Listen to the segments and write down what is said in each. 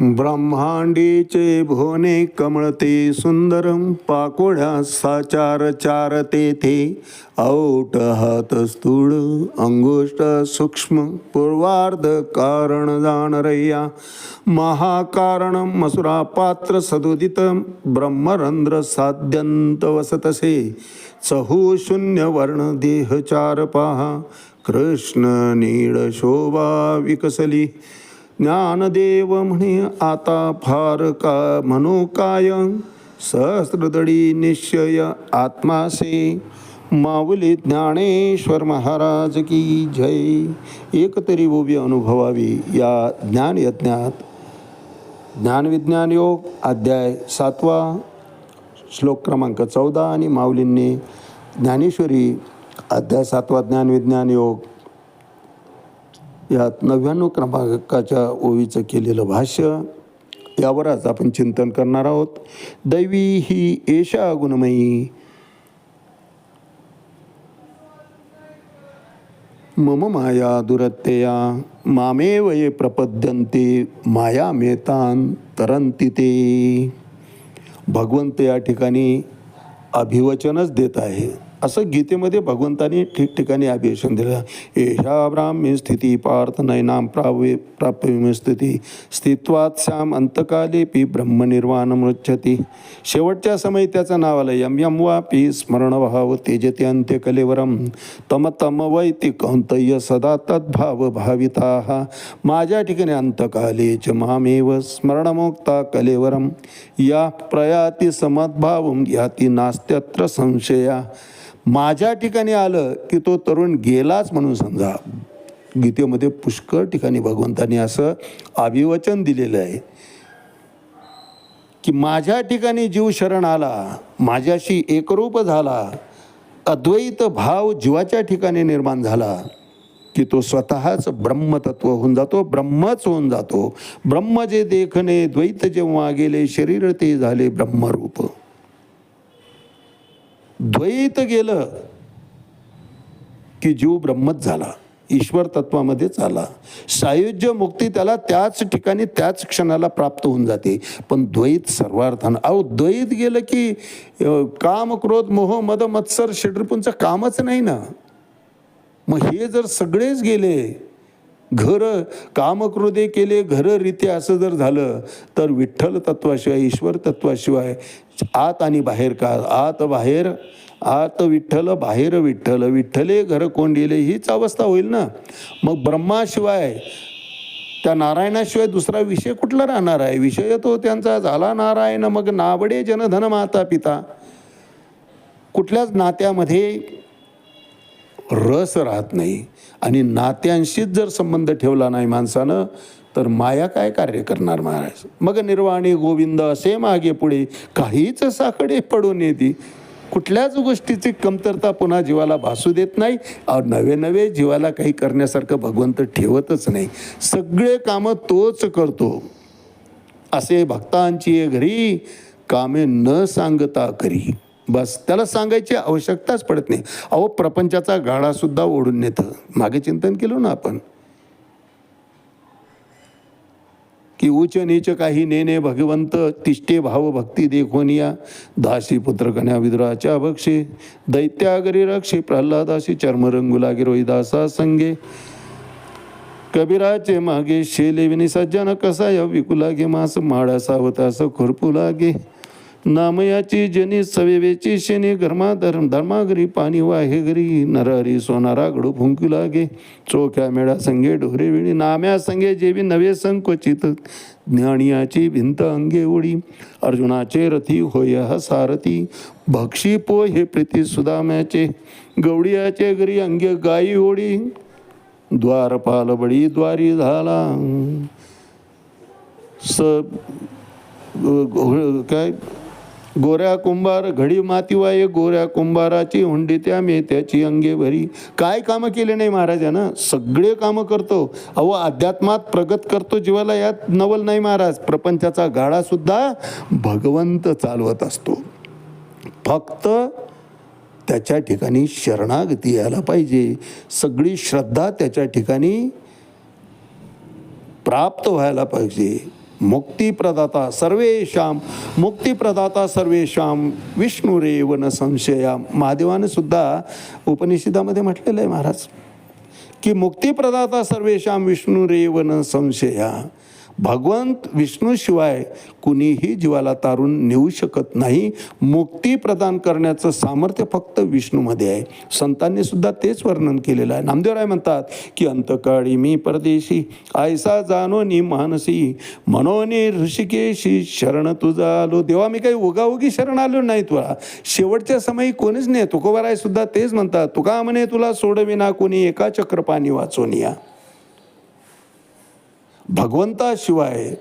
ब्रह्मांडीचे भुवने कमळते सुंदरम पाकोड्या साचार चार तेथे औट हात स्थूळ अंगुष्ट सूक्ष्म पूर्वार्ध कारण जाणरय्या महाकारण मसुरा पात्र सदोदित ब्रह्मरंध्र साध्यंत वसतसे. चहू शून्य वर्ण देह चार पहा कृष्ण नीळ शोभा विकसली. ज्ञानदेव म्हणे आता फार का म्हणू काय सहस्रदडी निश्चय आत्मासे. माऊली ज्ञानेश्वर महाराज की जय. एकतरी तरी अनुभवावी या ज्ञानयज्ञात ज्ञानविज्ञान योग अध्याय सातवा. श्लोक क्रमांक चौदा आणि माऊलींनी ज्ञानेश्वरी अध्याय सातवा ज्ञानविज्ञान योग यात नव्याण्णव क्रमांकाच्या ओवीचं केलेलं भाष्य यावर आज आपण चिंतन करणार आहोत. दैवी ही एषा गुणमयी. मम माया दुरत्यया मामेव ये प्रपद्यन्ते माया मेतान तरंती ते. भगवंत या ठिकाणी अभिवचनच देत आहे. असं गीतेमध्ये भगवंतानी ठिकठिकाणी अभिवचन दिलं. एषा ब्राह्मी स्थिती पार्थ नैनाम प्रावे प्राप्य स्थिती. स्थित्वात श्याम अंतकालेपी ब्रह्मनिर्वाण मृच्छती शेवटच्या समयी त्याचं नाव आलं यम यम वापी स्मरणभाव तेजते अंत्यकलेवरम तम तम वैति कौंतय्य सदा तद्भाव भाविता. माझ्या ठिकाणी अंतकाले च मामेव स्मरणमुक्ता कलेवरम. या प्रयाती समद्भावम याती नास्त्यत्र संशया. माझ्या ठिकाणी आलं की तो तरुण गेलाच म्हणून समजा. गीतेमध्ये पुष्कळ ठिकाणी भगवंतांनी असं अभिवचन दिलेलं आहे. की माझ्या ठिकाणी जीव शरण आला माझ्याशी एकरूप झाला अद्वैत भाव जीवाच्या ठिकाणी निर्माण झाला की तो स्वतःच ब्रह्मतत्व होऊन जातो ब्रह्मच होऊन जातो. ब्रह्म जे देखणे द्वैत जेव्हा गेले शरीर ते झाले ब्रह्मरूप. द्वैत गेलं की जीव ब्रह्मच झाला. ईश्वर तत्वामध्येच आला सायुज्य मुक्ती त्याला त्याच ठिकाणी त्याच क्षणाला प्राप्त होऊन जाते. पण द्वैत सर्वार्थानं अहो द्वैत गेलं की काम क्रोध मोह मद मत्सर षड्रिपूंचं कामच नाही ना? मग हे जर सगळेच गेले घर कामक्रोधे केले घर रीते असं जर झालं तर विठ्ठल तत्वाशिवाय ईश्वर तत्वाशिवाय आत आणि बाहेर का? आत बाहेर आत विठ्ठल बाहेर विठ्ठल. विठ्ठले घर कोंडिले हीच अवस्था होईल ना? मग ब्रह्माशिवाय त्या नारायणाशिवाय दुसरा विषय कुठला राहणार आहे? विषय तो त्यांचा झाला नारायण मग नावडे जनधन माता पिता कुठल्याच नात्यामध्ये रस राहत नाही. आणि नात्यांशीच जर संबंध ठेवला नाही माणसानं तर माया काय कार्य करणार महाराज? मग निर्वाणी गोविंद असे मागे पुढे काहीच साकडे पडून येते कुठल्याच गोष्टीची कमतरता पुन्हा जीवाला भासू देत नाही. अहो, नवे नवे जीवाला काही करण्यासारखं भगवंत ठेवतच नाही. सगळे कामं तोच करतो. असे भक्तांची घरी कामे न सांगता करी. बस त्याला सांगायची आवश्यकताच पडत नाही. अहो प्रपंचाचा गाडा सुद्धा ओढून नेतं. मागे चिंतन केलं ना आपण. की उच नीच काही नेने भगवंत तिष्ठे भाव भक्ती देखोनिया. दासी पुत्र कन्या विदुराच्या बक्षे दैत्यागरी रक्षे प्रल्हादाशी चर्मरंगुला गिरोई दासा संगे. कबीराचे मागे शेले विनी सज्जन कसाय विकुलागे मास माडा सावतास खुरपू लागे. नामयाची जनी सवेवेची शनी घर्मा धर्म धर्मागरी पाणी वाहे घरी. नरहरी सोनारा गडू फुंकू लागे. चोख्या मेळा संगे ढोरे विणी नाम्या संगे जेवी नवे संकोचित. ज्ञानियाची भिंत अंगे उडी. अर्जुनाचे रथी होय सारथी भक्षी पो हे प्रीती सुदाम्याचे. गवडियाचे घरी अंगे गाई ओढी द्वारपाल बळी द्वारी झाला. स काय? गोऱ्या कुंभार घडी मातीवाये गोऱ्या कुंभाराची हुंडी त्या मेत्याची अंगे भरी. काय कामं केले नाही महाराजानं सगळे कामं करतो. अहो अध्यात्मात प्रगत करतो जीवाला यात नवल नाही महाराज. प्रपंचाचा गाडासुद्धा भगवंत चालवत असतो. फक्त त्याच्या ठिकाणी शरणागती यायला पाहिजे. सगळी श्रद्धा त्याच्या ठिकाणी प्राप्त व्हायला पाहिजे. मुक्तिप्रदाता सर्वेशाम मुक्तिप्रदाता सर्वेशाम विष्णुरेव न संशया. महादेवाने सुद्धा उपनिषदामध्ये म्हटलेलं आहे महाराज की मुक्तिप्रदाता सर्वेशाम विष्णुरेव न संशया. भगवंत विष्णूशिवाय कुणीही जीवाला तारून नेऊ शकत नाही. मुक्ती प्रदान करण्याचं सामर्थ्य फक्त विष्णूमध्ये आहे. संतांनी सुद्धा तेच वर्णन केलेलं आहे. नामदेवराय म्हणतात की अंतकाळी मी परदेशी आयसा जाणो नि मानसी. मनोनी ऋषिकेशी शरण तुझा आलो. देवा मी काही उगाउगी शरण आलो नाही तुला. शेवटच्या समयी कोणीच नाही. तुकोबाराय सुद्धा तेच म्हणतात तुका म्हणे तुला सोडविना कोणी एका चक्रपाणी वाचून या. भगवंताशिवाय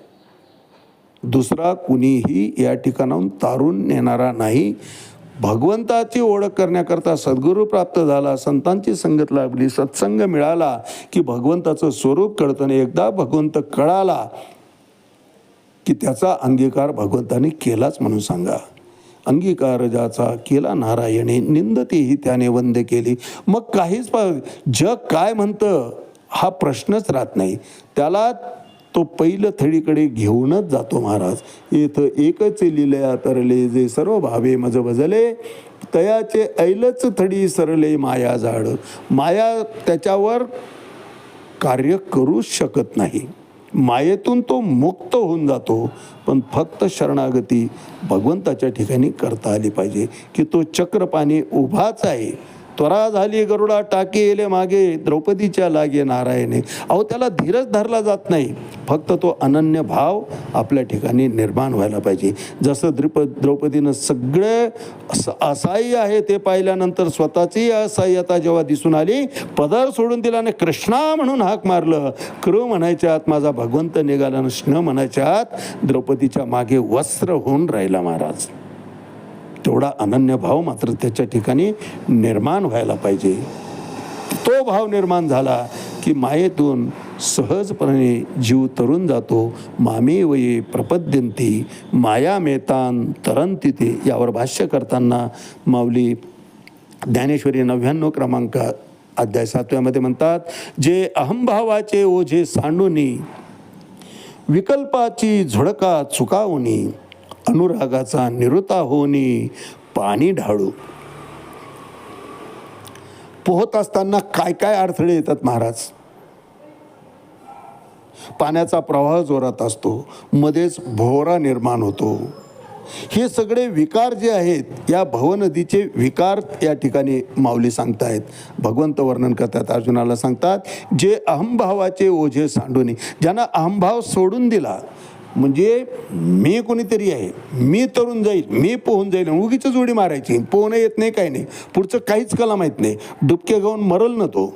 दुसरा कुणीही या ठिकाणाहून तारून नेणारा नाही. भगवंताची ओळख करण्याकरता सद्गुरू प्राप्त झाला संतांची संगत लाभली सत्संग मिळाला की भगवंताचं स्वरूप कळतं आणि एकदा भगवंत कळाला की त्याचा अंगीकार भगवंताने केलाच म्हणून सांगा. अंगीकार ज्याचा केला नारायणे निंदतीही त्याने वंद केली. मग काहीच प जग काय म्हणतं? हा प्रश्नच राहत नाही. त्याला तो पहिलं थडीकडे घेऊनच जातो महाराज. इथं एकच लिलया तरले जे सर्व भावे मज भजले तयाचे ऐलच थडी सरले माया झाड. माया त्याच्यावर कार्य करू शकत नाही. मायेतून तो मुक्त होऊन जातो. पण फक्त शरणागती भगवंताच्या ठिकाणी करता आली पाहिजे की तो चक्रपाणी उभाच आहे. त्वरा झाली गरुडा टाके येले मागे द्रौपदीच्या लागे नारायणे. अहो त्याला धीरच धरला जात नाही. फक्त तो अनन्य भाव आपल्या ठिकाणी निर्माण व्हायला पाहिजे. जसं द्रुप द्रौपदीनं सगळे अस- असहाय्य आहे ते पाहिल्यानंतर स्वतःची असहाय्यता जेव्हा दिसून आली पदर सोडून दिला आणि कृष्णा म्हणून हाक मारलं. कृ म्हणायच्या आत माझा भगवंत निघाला आणि म्हणायच्या आत द्रौपदीच्या मागे वस्त्र होऊन राहिला महाराज. तेवढा अनन्य भाव मात्र त्याच्या ठिकाणी निर्माण व्हायला पाहिजे. तो भाव निर्माण झाला की मायेतून सहजपणे जीव तरून जातो. मामे वये प्रपद्यंती माया मेतान तरंती ते यावर भाष्य करताना माऊली ज्ञानेश्वरी नव्याण्णव क्रमांक अध्याय सातव्यामध्ये म्हणतात जे अहंभावाचे ओझे सांडूनी विकल्पाची झुडका चुकावणी अनुरागाचा निरुता होणे पाणी ढाळू. पोहत असताना काय काय अडथळे येतात महाराज? पाण्याचा प्रवाह जोरात असतो मध्येच भोवरा निर्माण होतो. हे सगळे विकार जे आहेत या भवनदीचे विकार या ठिकाणी माऊली सांगतायत. भगवंत वर्णन करतात अर्जुनाला सांगतात जे अहंभावाचे ओझे सांडून ज्यांना अहंभाव सोडून दिला म्हणजे मी कोणीतरी आहे मी तरुण जाईल मी पोहून जाईल उगीच जोडी मारायची. पोहणं येत नाही काही नाही. पुढचं काहीच कला माहीत नाही. डुबके गाऊन मरल ना तो.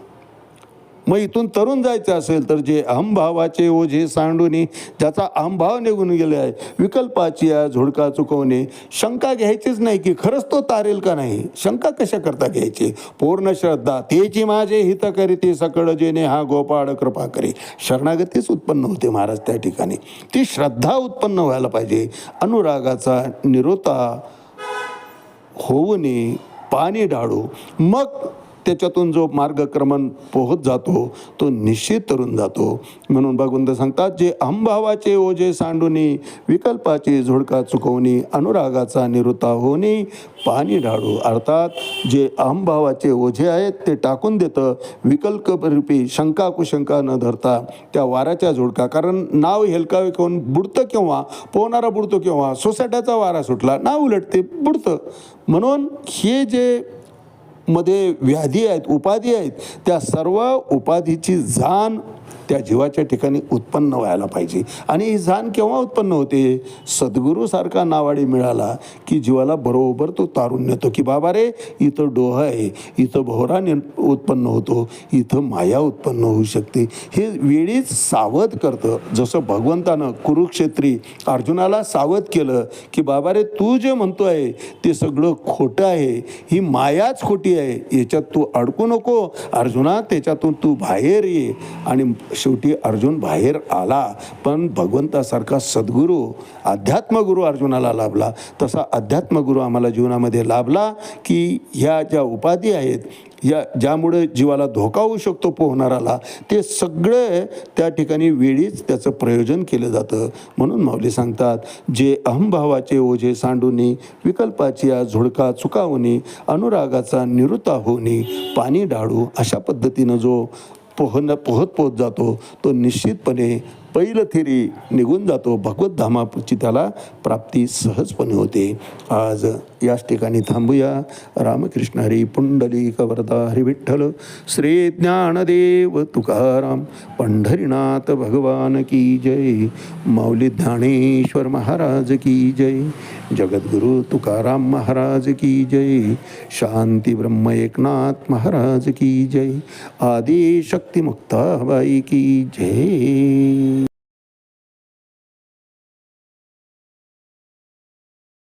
मग इथून तरुण जायचं असेल तर जे अहमभावाचे ओझे सांडूनी ज्याचा अहमभाव निघून गेले आहे विकल्पाची या झुडका चुकवणे शंका घ्यायचीच नाही की खरंच तो तारेल का नाही? शंका कशा करता घ्यायची? पूर्ण श्रद्धा तेची माझे हित करीते सकळ जेने हा गोपाळ कृपा करे. शरणागतीच उत्पन्न होते महाराज त्या ठिकाणी. ती श्रद्धा उत्पन्न व्हायला पाहिजे. अनुरागाचा निरोता होऊ नये पाणी ढाळू मग त्याच्यातून जो मार्गक्रमण पोहत जातो तो निश्चित तरुण जातो. म्हणून भगवंत सांगतात जे अहंभावाचे ओझे सांडूनी विकल्पाची झुडका चुकवणी अनुरागाचा निरुता होणी पाणी ढाळू अर्थात जे अहंभावाचे ओझे आहेत ते टाकून देतं. विकल्परूपी शंका कुशंका न धरता त्या वाऱ्याच्या झुडका. कारण नाव हेलकावे कोण बुडतं केव्हा? पोहणारा बुडतो केव्हा? सोसाट्याचा वारा सुटला नाव उलटते बुडतं. म्हणून हे जे मध्ये व्याधी आहेत उपाधी आहेत त्या सर्व उपाधीची जाण त्या जीवाच्या ठिकाणी उत्पन्न व्हायला पाहिजे. आणि ही जाण केव्हा उत्पन्न होते? सद्गुरूसारखा नावाडी मिळाला की जीवाला बरोबर तो तारून नेतो की बाबा रे इथं डोह आहे इथं भोरा उत्पन्न होतो इथं माया उत्पन्न होऊ शकते. हे वेळीच सावध करतं. जसं भगवंतानं कुरुक्षेत्री अर्जुनाला सावध केलं की बाबा रे तू जे म्हणतो आहे ते सगळं खोटं आहे ही मायाच खोटी आहे याच्यात तू अडकू नको अर्जुना त्याच्यातून तू बाहेर ये. आणि शेवटी अर्जुन बाहेर आला. पण भगवंतासारखा सद्गुरू अध्यात्मगुरू अर्जुनाला लाभला. तसा अध्यात्मगुरू आम्हाला जीवनामध्ये लाभला की ह्या ज्या उपाधी आहेत या ज्यामुळे जीवाला धोका होऊ शकतो पोहणाराला ते सगळं त्या ठिकाणी वेळीच त्याचं प्रयोजन केलं जातं. म्हणून माऊली सांगतात जे अहंभावाचे ओझे सांडूनी विकल्पाची या झुडका चुकावणी अनुरागाचा निरुता होणे पाणी डाळू अशा पद्धतीनं जो पोहन पोहत पोहत जातो तो निश्चितपणे पहिलं थेरी निघून जातो. भगवतधामाची त्याला प्राप्ती सहजपणे होते. आज याच ठिकाणी थांबूया. रामकृष्ण हरी पुंडली कवरदा हरी विठ्ठल श्री ज्ञानदेव तुकाराम पंढरीनाथ भगवान की जय माऊली ज्ञानेश्वर महाराज की जय जगद्गुरु तुकाराम महाराज की जय शांती ब्रह्म एकनाथ महाराज की जय आदि शक्ती मुक्ताबाई की जय.